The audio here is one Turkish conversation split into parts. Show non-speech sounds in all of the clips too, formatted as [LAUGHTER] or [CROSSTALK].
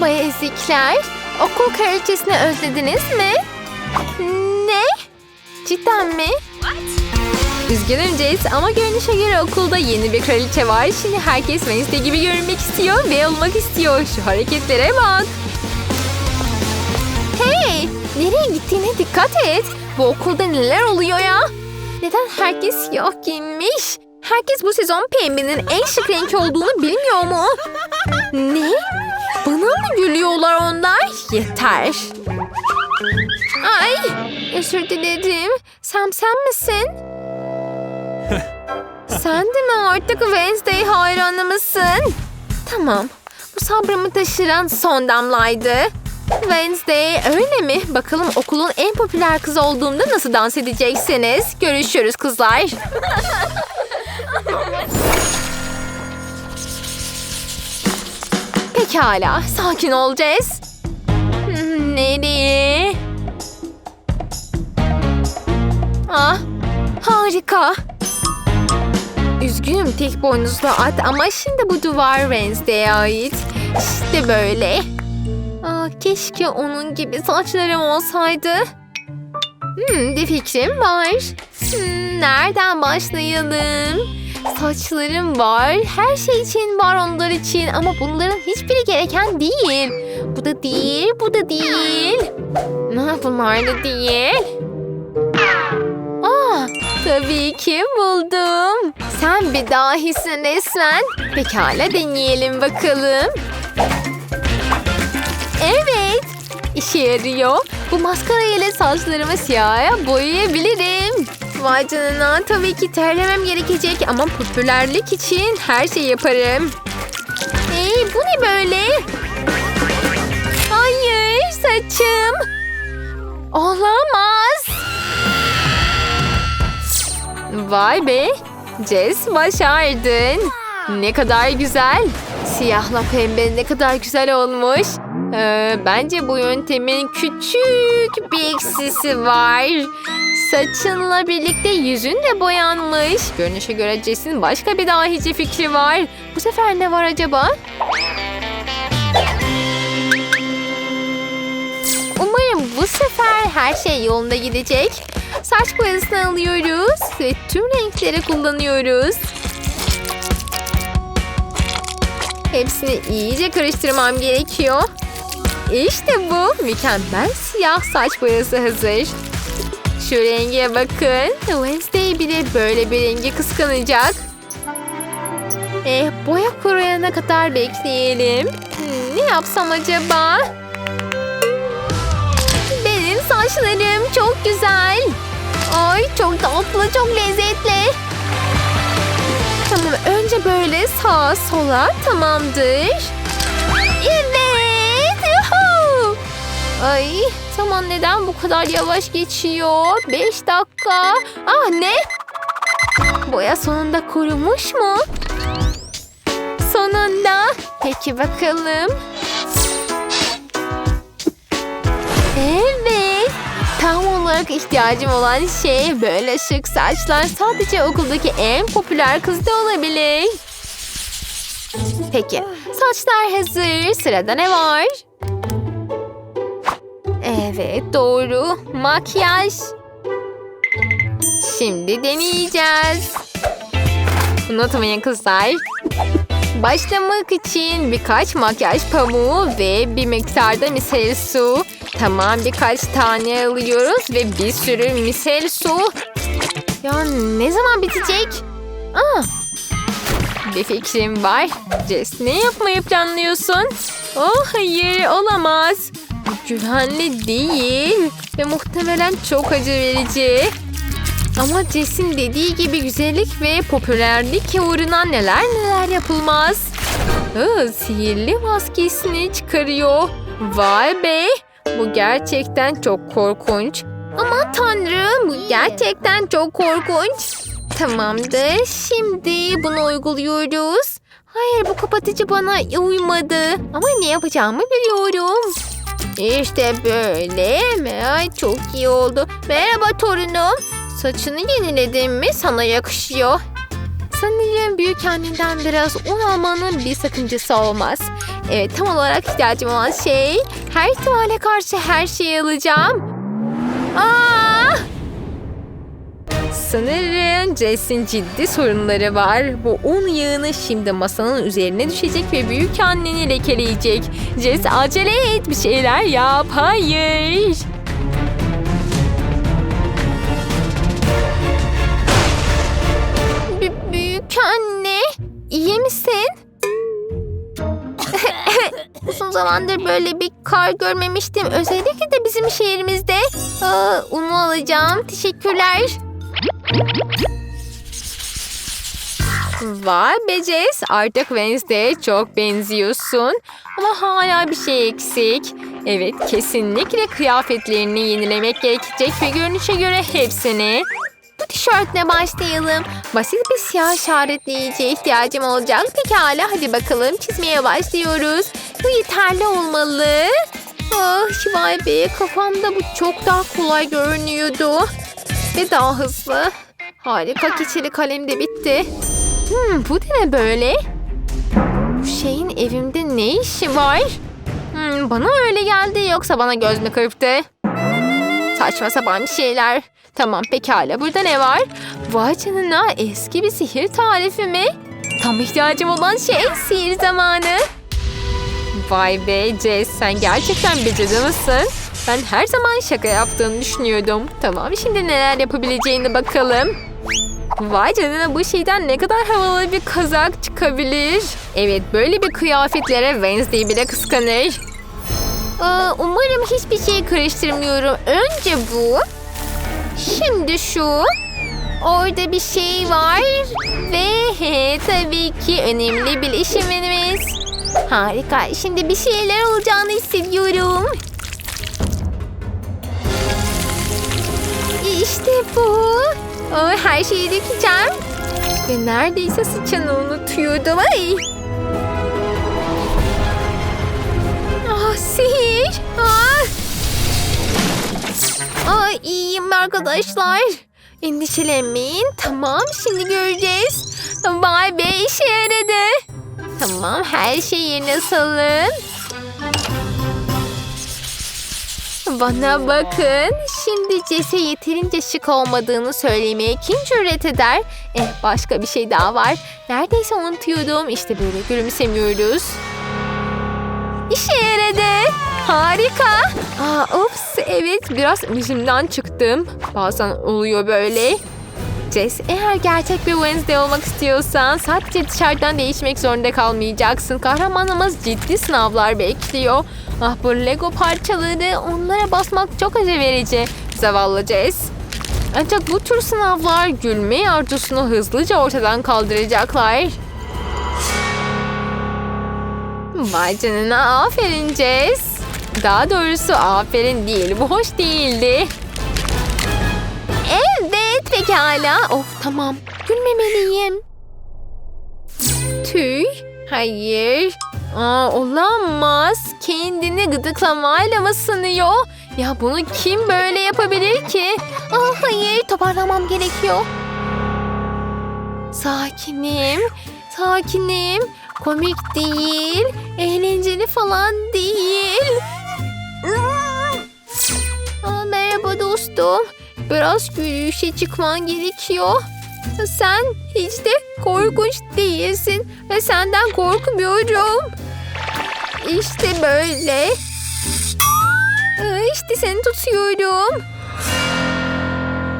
Merhaba ezikler. Okul kraliçesini özlediniz mi? Ne? Cidden mi? Üzgünüm Jess ama görünüşe göre okulda yeni bir kraliçe var. Şimdi herkes Wednesday gibi görünmek istiyor ve olmak istiyor. Şu hareketlere bak. Hey! Nereye gittiğine dikkat et. Bu okulda neler oluyor ya? Neden herkes siyah giyinmiş? Herkes bu sezon pembenin en şık renk olduğunu bilmiyor mu? Ne? Bana mı gülüyorlar onlar? Yeter. Ay! Özür dilerim. Sam sen misin? [LAUGHS] sen de mi artık Wednesday hayranı mısın? Tamam. Bu sabrımı taşıran son damlaydı. Wednesday öyle mi? Bakalım okulun en popüler kızı olduğumda nasıl dans edeceksiniz? Görüşürüz kızlar. [LAUGHS] Pekala, sakin ol Jess. Nereye? Ah, harika. Üzgünüm tek boynuzlu at ama şimdi bu duvar Wednesday'e ait. İşte böyle. Aa, keşke onun gibi saçlarım olsaydı. Hmm, bir fikrim var. Hmm, nereden başlayalım? Saçlarım var. Her şey için var onlar için ama bunların hiçbiri gereken değil. Bu da değil, bu da değil. Ne bunlar da değil. Aa, tabii ki buldum. Sen bir dahisin resmen. Pekala deneyelim bakalım. Evet. işe yarıyor. Bu maskara ile saçlarımı siyaha boyayabilirim. Vay canına tabii ki terlemem gerekecek ama popülerlik için her şey yaparım. Hey bu ne böyle? Hayır saçım. Olamaz. Vay be. Jess başardın. Ne kadar güzel. Siyahla pembe ne kadar güzel olmuş. Ee, bence bu yöntemin küçük bir eksisi var. Saçınla birlikte yüzün de boyanmış. Görünüşe göre Jess'in başka bir dahice fikri var. Bu sefer ne var acaba? Umarım bu sefer her şey yolunda gidecek. Saç boyasını alıyoruz ve tüm renkleri kullanıyoruz. Hepsini iyice karıştırmam gerekiyor. İşte bu mükemmel siyah saç boyası hazır. Şu renge bakın. Wednesday bile böyle bir rengi kıskanacak. Eh, boya kuruyana kadar bekleyelim. Hmm, ne yapsam acaba? Benim saçlarım çok güzel. Ay çok tatlı, çok lezzetli. Tamam önce böyle sağa sola tamamdır. Ay zaman neden bu kadar yavaş geçiyor? Beş dakika. Ah ne? Boya sonunda kurumuş mu? Sonunda. Peki bakalım. Evet. Tam olarak ihtiyacım olan şey böyle şık saçlar sadece okuldaki en popüler kızda olabilir. Peki saçlar hazır. Sırada ne var? Evet doğru. Makyaj. Şimdi deneyeceğiz. Unutmayın kızlar. Başlamak için birkaç makyaj pamuğu ve bir miktarda misel su. Tamam birkaç tane alıyoruz ve bir sürü misel su. Ya ne zaman bitecek? Aa, bir fikrim var. Jess ne yapmayı planlıyorsun? Oh hayır olamaz. Güvenli değil ve muhtemelen çok acı verici. Ama Jess'in dediği gibi güzellik ve popülerlik uğruna neler neler yapılmaz. Aa, sihirli maskesini çıkarıyor. Vay be! Bu gerçekten çok korkunç. Aman tanrım bu gerçekten çok korkunç. Tamamdır. Şimdi bunu uyguluyoruz. Hayır bu kapatıcı bana uymadı. Ama ne yapacağımı biliyorum. İşte böyle. Ay, çok iyi oldu. Merhaba torunum. Saçını yeniledin mi? Sana yakışıyor. Sanırım büyük annenden biraz un almanın bir sakıncası olmaz. Evet tam olarak ihtiyacım olan şey her ihtimale karşı her şeyi alacağım. Aa! Sanırım Jess'in ciddi sorunları var. Bu un yağını şimdi masanın üzerine düşecek ve büyük anneni lekeleyecek. Jess acele et bir şeyler yap. Hayır. B- büyük anne, iyi misin? [LAUGHS] Uzun zamandır böyle bir kar görmemiştim. Özellikle de bizim şehrimizde. Aa, unu alacağım. Teşekkürler. Vay be Jess, artık Wednesday'e çok benziyorsun. Ama hala bir şey eksik. Evet, kesinlikle kıyafetlerini yenilemek gerekecek ve görünüşe göre hepsini. Bu tişörtle başlayalım. Basit bir siyah işaretleyiciye ihtiyacım olacak. Pekala hadi bakalım çizmeye başlıyoruz. Bu yeterli olmalı. Ah vay be kafamda bu çok daha kolay görünüyordu. Ve daha hızlı. Harika keçeli kalem de bitti. Hmm, bu da ne böyle? Bu şeyin evimde ne işi var? Hmm, bana öyle geldi yoksa bana göz mü kırptı? Saçma sapan bir şeyler. Tamam pekala burada ne var? Vay canına eski bir sihir tarifi mi? Tam ihtiyacım olan şey sihir zamanı. Vay be Jess sen gerçekten cadı mısın? Ben her zaman şaka yaptığını düşünüyordum. Tamam şimdi neler yapabileceğini bakalım. Vay canına bu şeyden ne kadar havalı bir kazak çıkabilir. Evet böyle bir kıyafetlere Wednesday bile kıskanır. Aa, umarım hiçbir şey karıştırmıyorum. Önce bu. Şimdi şu. Orada bir şey var. Ve he, tabii ki önemli bileşimimiz. Harika. Şimdi bir şeyler olacağını hissediyorum. İşte bu. Aa, her şeyi dökeceğim. Ve neredeyse sıçanı unutuyordum. Ay. Ah sihir. Ah. Ay iyiyim arkadaşlar. Endişelenmeyin. Tamam şimdi göreceğiz. Vay be işe yaradı. Tamam her şey yerine salın. Bana bakın. Şimdi Jess'e yeterince şık olmadığını söylemeye kim cüret eder? Eh başka bir şey daha var. Neredeyse unutuyordum. İşte böyle gülümsemiyoruz. İşe yaradı. Harika. Aa, ups evet biraz müzimden çıktım. Bazen oluyor böyle. Jess eğer gerçek bir Wednesday olmak istiyorsan sadece dışarıdan değişmek zorunda kalmayacaksın. Kahramanımız ciddi sınavlar bekliyor. Ah bu Lego parçaları onlara basmak çok acı verici. Zavallı Jess. Ancak bu tür sınavlar gülme arzusunu hızlıca ortadan kaldıracaklar. Vay canına aferin Jess. Daha doğrusu aferin değil bu hoş değildi. Pekala. Of tamam gülmemeliyim. Tüy. Hayır. Aa, olamaz. Kendini gıdıklamayla mı sınıyor? Ya bunu kim böyle yapabilir ki? Aa, hayır toparlamam gerekiyor. Sakinim. Sakinim. Komik değil. Eğlenceli falan değil. Aa, merhaba dostum. Biraz yürüyüşe çıkman gerekiyor. Sen hiç de korkunç değilsin ve senden korkmuyorum. İşte böyle. Aa, İşte seni tutuyorum.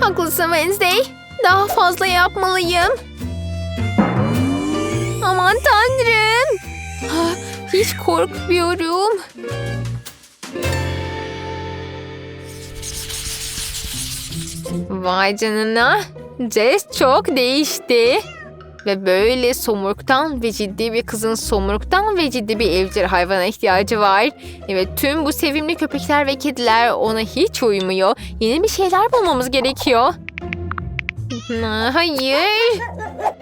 Haklısın Wednesday. Daha fazla yapmalıyım. Aman tanrım. Hiç korkmuyorum. Vay canına. Jess çok değişti. Ve böyle somurtkan ve ciddi bir kızın somurtkan ve ciddi bir evcil hayvana ihtiyacı var. Evet tüm bu sevimli köpekler ve kediler ona hiç uymuyor. Yeni bir şeyler bulmamız gerekiyor. Ha, Hayır.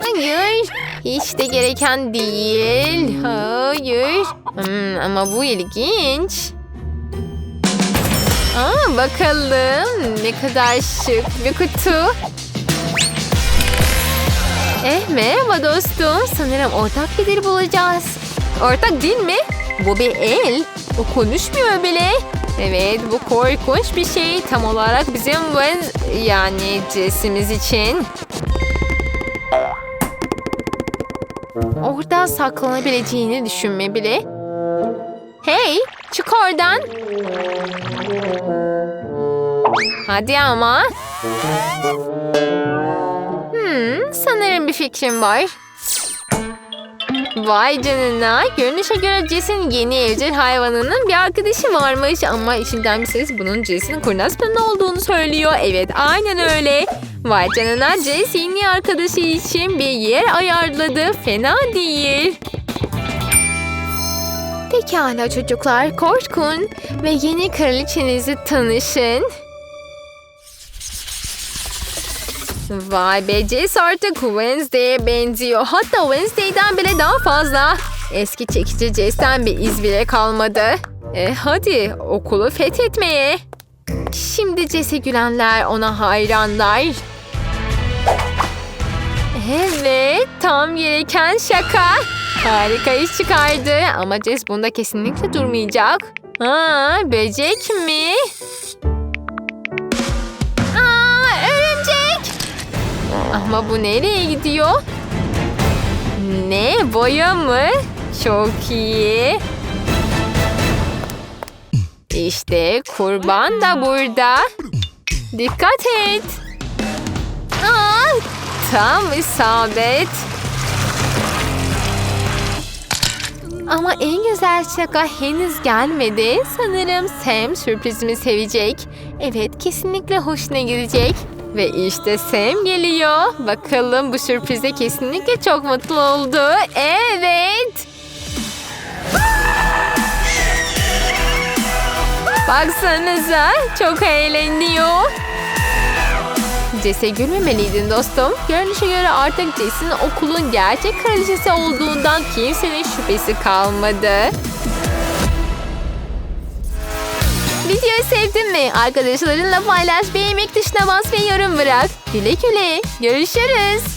Hayır. Hiç de gereken değil. Hayır. Hmm, ama bu ilginç. Aa, bakalım ne kadar şık bir kutu. Eh merhaba dostum. Sanırım ortak bir dil bulacağız. Ortak dil mi? Bu bir el. O konuşmuyor bile. Evet bu korkunç bir şey. Tam olarak bizim Wen yani Jesse'miz için. Orada saklanabileceğini düşünme bile. Hey çık oradan. Hadi ama. Hmm, sanırım bir fikrim var. Vay canına. Görünüşe göre Jess'in yeni evcil hayvanının bir arkadaşı varmış. Ama işinden bir ses bunun Jess'in kurnaz planı olduğunu söylüyor. Evet aynen öyle. Vay canına Jess yeni arkadaşı için bir yer ayarladı. Fena değil. Pekala çocuklar korkun ve yeni kraliçenizi tanışın. Vay be Jess artık Wednesday'e benziyor. Hatta Wednesday'den bile daha fazla. Eski çekici Jess'ten bir iz bile kalmadı. E, hadi okulu fethetmeye. Şimdi Jess'e gülenler ona hayranlar. Evet tam gereken şaka. Harika iş çıkardı ama Jess bunda kesinlikle durmayacak. Aa, böcek mi? Aa, örümcek! Ama bu nereye gidiyor? Ne? Boya mı? Çok iyi. İşte kurban da burada. Dikkat et. Aa, tam isabet. Ama en güzel şaka henüz gelmedi. Sanırım Sam sürprizimi sevecek. Evet kesinlikle hoşuna gidecek. Ve işte Sam geliyor. Bakalım bu sürprize kesinlikle çok mutlu oldu. Evet. Baksanıza çok eğleniyor. Jess'e gülmemeliydin dostum. Görünüşe göre artık Jess'in okulun gerçek kraliçesi olduğundan kimsenin şüphesi kalmadı. Videoyu sevdin mi? Arkadaşlarınla paylaş, beğenmek tuşuna bas ve yorum bırak. Güle güle. Görüşürüz.